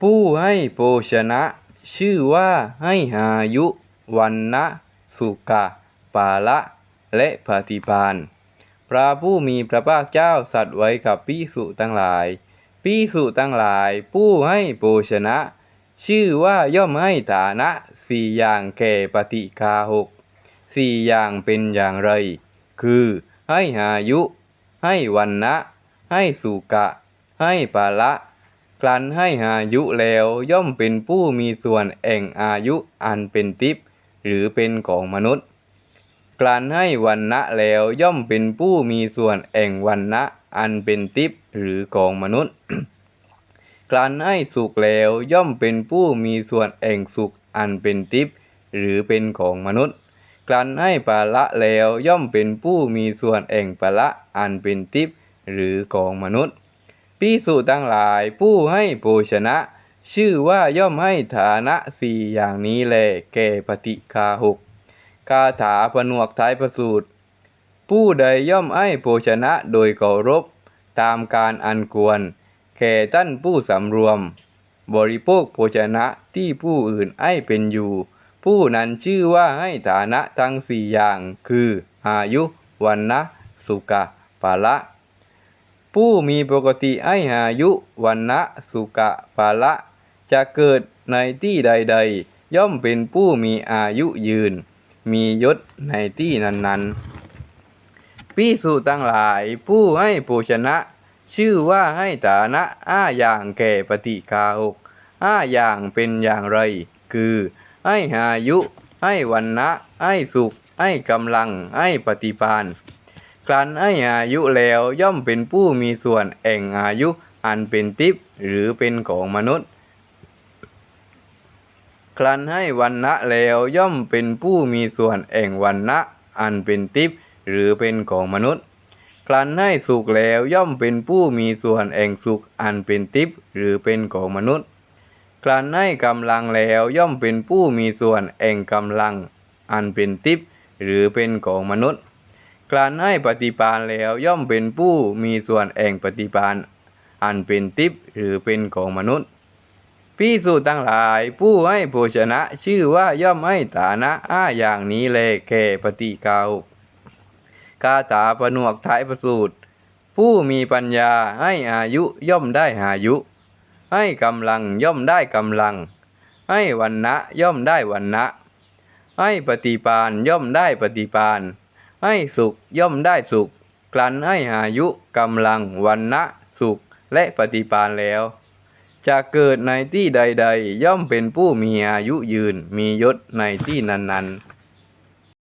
ผู้ให้โภชนะ ชื่อว่าให้อายุวันนะสุขะปาละ และปฏิพานพระผู้มีพระภาคเจ้าสัตว์ไว้กับปิสุทั้งหลายปิสุทั้งหลาย ผู้ให้โภชนะ ชื่อว่าย่อมให้ฐานะสี่อย่างแก่ปฏิคาหกสี่อย่างเป็นอย่างไร คือให้อายุ ให้วันนะ ให้สุกะ ให้ปาละ ครั้นให้อายุแล้วย่อมเป็นผู้มีส่วนแห่งอายุอันเป็นทิพย์หรือเป็นของมนุษย์ครั้นให้วันนะแล้วย่อมเป็นผู้มีส่วนแห่งวันนะอันเป็นทิพย์หรือของมนุษย์ครั้นให้สุขแล้วย่อมเป็นผู้มีส่วนแห่งสุขอันเป็นทิพย์หรือเป็นของมนุษย์ครั้นให้ปาละแล้วย่อมเป็นผู้มีส่วนแห่งปาละอันเป็นทิพย์หรือของมนุษย์ พิสูจทั้งหลายผู้ให้โภชนะ ชื่อว่าย่อมให้ฐานะสี่อย่างนี้แลแก่ปฏิคาหกคาถาผนวกท้ายประสูตร ผู้ใดย่อมให้โภชนะโดยเคารพ ตามการอันควร แก่ท่านผู้สำรวม บริโภคโภชนะที่ผู้อื่นให้เป็นอยู่ ผู้นั้นชื่อว่าให้ฐานะทั้งสี่อย่าง คือ อายุ วันนะ สุขะปาละ ผู้มีปกติให้อายุวันนะสุขะปาละ จะเกิดในที่ใด ๆ ย่อมเป็นผู้มีอายุยืน มียศในที่นั้นๆพิสูจทั้งหลายผู้ให้โภชนะ ชื่อว่าให้ฐานะอ้าอย่างแก่ปฏิคาหกอ้าอย่างเป็นอย่างไร คือให้อายุ ให้วันนะให้สุข ให้กำลัง ให้ปฏิพาน ครั้นให้อายุแล้วย่อมเป็นผู้มีส่วนแห่งอายุอันเป็นทิพย์หรือเป็นของมนุษย์ ครั้นให้วันนะแล้วย่อมเป็นผู้มีส่วนแห่งวันนะอันเป็นทิพย์หรือเป็นของมนุษย์ ครั้นให้สุขแล้วย่อมเป็นผู้มีส่วนแห่งสุขอันเป็นทิพย์หรือเป็นของมนุษย์ ครั้นให้กำลังแล้วย่อมเป็นผู้มีส่วนแห่งกำลังอันเป็นทิพย์หรือเป็นของมนุษย์ ครั้นให้ปฏิปานแล้วย่อมเป็นผู้มีส่วนแห่งปฏิปานอันเป็นทิพย์หรือเป็นของมนุษย์พิสูจน์ทั้งหลายผู้ให้โภชนะชื่อว่าย่อมให้ฐานะอ้าอย่างนี้แลแก่ปฏิกาหกคาถาผนวกท้ายประสูตร ผู้มีปัญญาให้อายุย่อมได้อายุ ให้กำลังย่อมได้กำลัง ให้วันนะย่อมได้วันนะ ให้ปฏิปานย่อมได้ปฏิปาน ให้สุขย่อมได้สุข กลั่นให้อายุกำลังวันนะสุขและปฏิปานแล้ว จะเกิดในที่ใด ๆ ย่อมเป็นผู้มีอายุยืนมียศในที่นั้นๆ